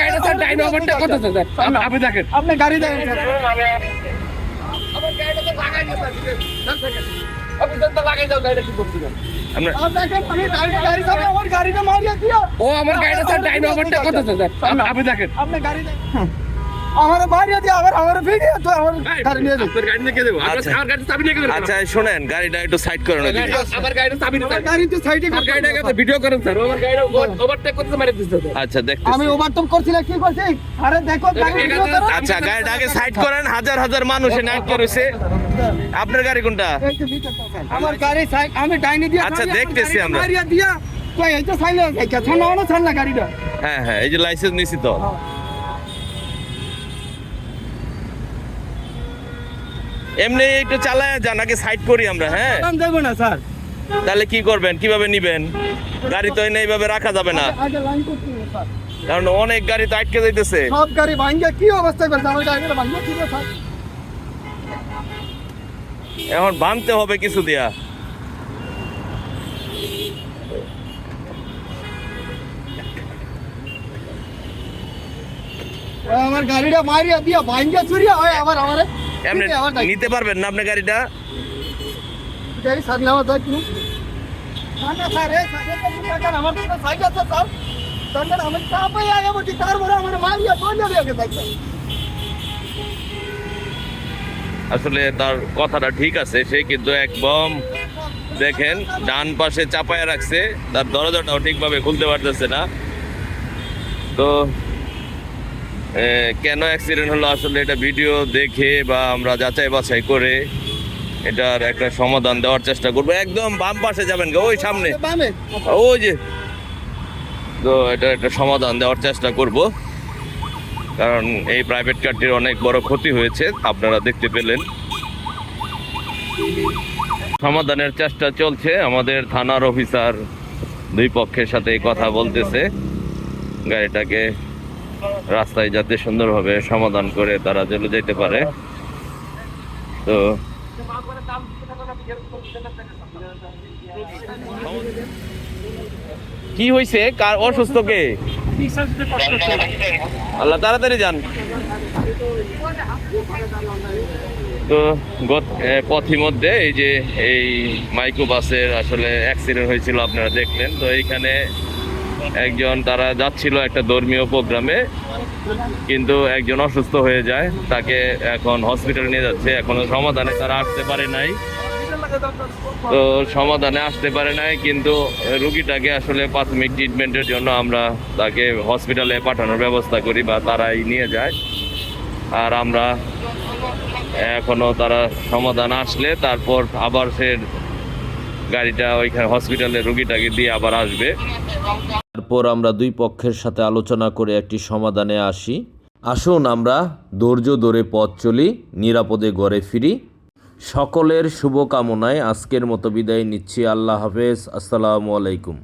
গাড়িটা স্যার আপনি দেখেন। আপনি গাড়ি না ও আমার গাড়িটা স্যার টাইম ওভারটেক কত স্যার? আপনি দেখেন। আপনি গাড়ি দেখেন। আমার বাইরে দিয়ে আবার আমার ভিড়ে তো আমার গাড়ি নিয়ে যাও। গাড়ি নিয়ে দেবো আমার আচ্ছা। গাড়ি চাবি নিয়ে দেবো আচ্ছা শুনেন গাড়িটা একটু সাইড করেন আমার গাড়িটা চাবি নিয়ে গাড়ি তো সাইডে আমার গাড়িটা ভিডিও করেন স্যার আমার গাড়িটা ওভারটেক করতে মারি দিতে আচ্ছা দেখতে আমি ওভারটেক করছিলাম কি করছি? আরে দেখো আচ্ছা গাড়িটা আগে সাইড করেন হাজার হাজার মানুষ নাক করেছে আপনার গাড়ি কোনটা? আমার গাড়ি সাইড আমি ডাইনি দিয়ে আচ্ছা দেখতেছি আমরা। দিয়া কই এই তো সাইলে ছানা ছানা গাড়িটা। হ্যাঁ হ্যাঁ এই যে লাইসেন্স নিছি তো। হ্যাঁ। এমনি একটু চালায় যান আগে সাইড করি আমরা হ্যাঁ? দেবো না স্যার। তাহলে কি করবেন? কীভাবে নিবেন? গাড়ি তো এনে এইভাবে রাখা যাবে না। কারণ অনেক গাড়ি তো আটকে যাইতেছে। সব গাড়ি ভাঙ্গে কি অবস্থা করছে আমার গাড়িটা ভাঙ্গে কি স্যার। এখন বাঁধতে হবে কিছু দিয়া। আমার গাড়িটা মারিয়া দিয়া ভাঙ্গে চুরিয়া হয় আবার আমার এমনি আমার নিতে পারবেন না আপনার গাড়িটা? গাড়ি নেওয়া যায় কি? আসলে তার কথাটা ঠিক আছে সে কিন্তু একদম দেখেন ডান পাশে চাপায় রাখছে তার দরজাটাও ঠিকভাবে খুলতে পারতেছে না। তো কেন অ্যাক্সিডেন্ট হলো? আসলে এটা ভিডিও দেখে বা আমরা যাচাই বাছাই করে এটার একটা সমাধান দেওয়ার চেষ্টা করব। একদম বাম পাশে যাবেন গো, ওই সামনে। ওই যে। তো এটা একটা সমাধান দেওয়ার চেষ্টা করব। কারণ এই প্রাইভেট কারটির অনেক বড় ক্ষতি হয়েছে আপনারা দেখতে পেলেন। সমাধানের চেষ্টা চলছে আমাদের থানার অফিসার দুই পক্ষের সাথে কথা বলতেছে। গাড়িটাকে রাস্তায় যাতে সুন্দরভাবে সমাধান করে তারা চলে যেতে পারে। তো কি হয়েছে কার অসুস্থ কে? আল্লাহ তাড়াতাড়ি যান। তো গত- এ, পথিমধ্যে এই যে এই মাইক্রো বাসের আসলে অ্যাক্সিডেন্ট হয়েছিল আপনারা দেখলেন। তো এইখানে একজন তারা যাচ্ছিল একটা ধর্মীয় প্রোগ্রামে, কিন্তু একজন অসুস্থ হয়ে যায়, তাকে এখন হসপিটালে নিয়ে যাচ্ছে। এখনও সমাধানে তারা আসতে পারে নাই। তো সমাধানে আসতে পারে নাই, কিন্তু রুগীটাকে আসলে প্রাথমিক ট্রিটমেন্টের জন্য আমরা তাকে হসপিটালে পাঠানোর ব্যবস্থা করি বা তারাই নিয়ে যায়। আর আমরা এখনও তারা সমাধান আসলে তারপর আবার সে গাড়িটা ওইখানে হসপিটালে রুগীটাকে দিয়ে আবার আসবে। তারপর আমরা দুই পক্ষের সাথে আলোচনা করে একটি সমাধানে আসি। আসুন আমরা ধৈর্য ধরে পথ চলি, নিরাপদে ঘরে ফিরি। সকলের শুভকামনায় আজকের মতো বিদায় নিচ্ছি। আল্লাহ হাফেজ। আসসালামু আলাইকুম।